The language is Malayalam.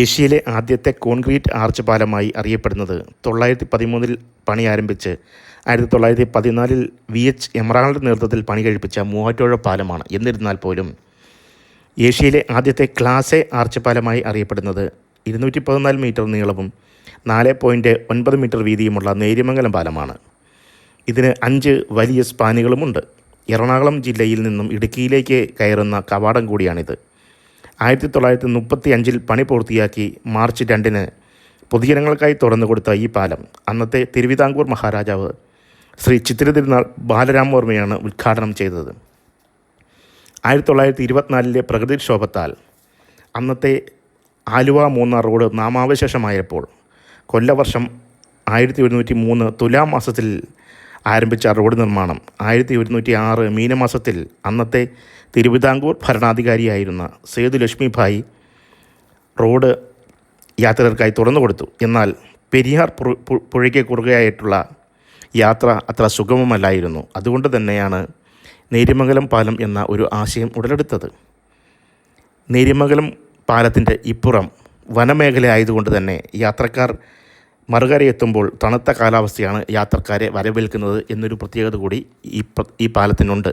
ഏഷ്യയിലെ ആദ്യത്തെ കോൺക്രീറ്റ് ആർച്ച് പാലമായി അറിയപ്പെടുന്നത് തൊള്ളായിരത്തി പതിമൂന്നിൽ പണി ആരംഭിച്ച് ആയിരത്തി തൊള്ളായിരത്തി പതിനാലിൽ വി എച്ച് എമറാൾഡ് നേതൃത്വത്തിൽ പണി കഴിപ്പിച്ച മൂവാറ്റുപുഴ പാലമാണ്. എന്നിരുന്നാൽ പോലും ഏഷ്യയിലെ ആദ്യത്തെ ക്ലാസ് എ ആർച്ച് പാലമായി അറിയപ്പെടുന്നത് ഇരുന്നൂറ്റി പതിനാല് മീറ്റർ നീളവും നാല് പോയിന്റ് ഒൻപത് മീറ്റർ വീതിയുമുള്ള നേര്യമംഗലം പാലമാണ്. ഇതിന് അഞ്ച് വലിയ സ്പാനുകളുമുണ്ട്. എറണാകുളം ജില്ലയിൽ നിന്നും ഇടുക്കിയിലേക്ക് കയറുന്ന കവാടം കൂടിയാണിത്. ആയിരത്തി തൊള്ളായിരത്തി മുപ്പത്തി അഞ്ചിൽ പണി പൂർത്തിയാക്കി മാർച്ച് രണ്ടിന് പൊതുജനങ്ങൾക്കായി തുറന്നു കൊടുത്ത ഈ പാലം അന്നത്തെ തിരുവിതാംകൂർ മഹാരാജാവ് ശ്രീ ചിത്തിര തിരുനാൾ ബാലരാമവർമ്മയാണ് ഉദ്ഘാടനം ചെയ്തത്. ആയിരത്തി തൊള്ളായിരത്തി ഇരുപത്തിനാലിലെ പ്രകൃതിക്ഷോഭത്താൽ അന്നത്തെ ആലുവ മൂന്നാർ റോഡ് നാമാവശേഷമായപ്പോൾ കൊല്ലവർഷം ആയിരത്തി ഒരുന്നൂറ്റി മൂന്ന് തുലാം മാസത്തിൽ ആരംഭിച്ച റോഡ് നിർമ്മാണം ആയിരത്തി ഒരുന്നൂറ്റി ആറ് മീനമാസത്തിൽ അന്നത്തെ തിരുവിതാംകൂർ ഭരണാധികാരിയായിരുന്ന സേതു ലക്ഷ്മിഭായി റോഡ് യാത്രികർക്കായി തുറന്നു കൊടുത്തു. എന്നാൽ പെരിയാർ പുഴ പുഴയ്ക്ക് കുറുകയായിട്ടുള്ള യാത്ര അത്ര സുഗമമല്ലായിരുന്നു. അതുകൊണ്ട് തന്നെയാണ് നേര്യമംഗലം പാലം എന്ന ഒരു ആശയം ഉടലെടുത്തത്. നേര്യമംഗലം പാലത്തിന്റെ ഇപ്പുറം വനമേഖല ആയതുകൊണ്ട് തന്നെ യാത്രക്കാർ മറുകരയെത്തുമ്പോൾ തണുത്ത കാലാവസ്ഥയാണ് യാത്രക്കാരെ വരവേൽക്കുന്നത് എന്നൊരു പ്രത്യേകത കൂടി ഈ ഈ പാലത്തിനുണ്ട്.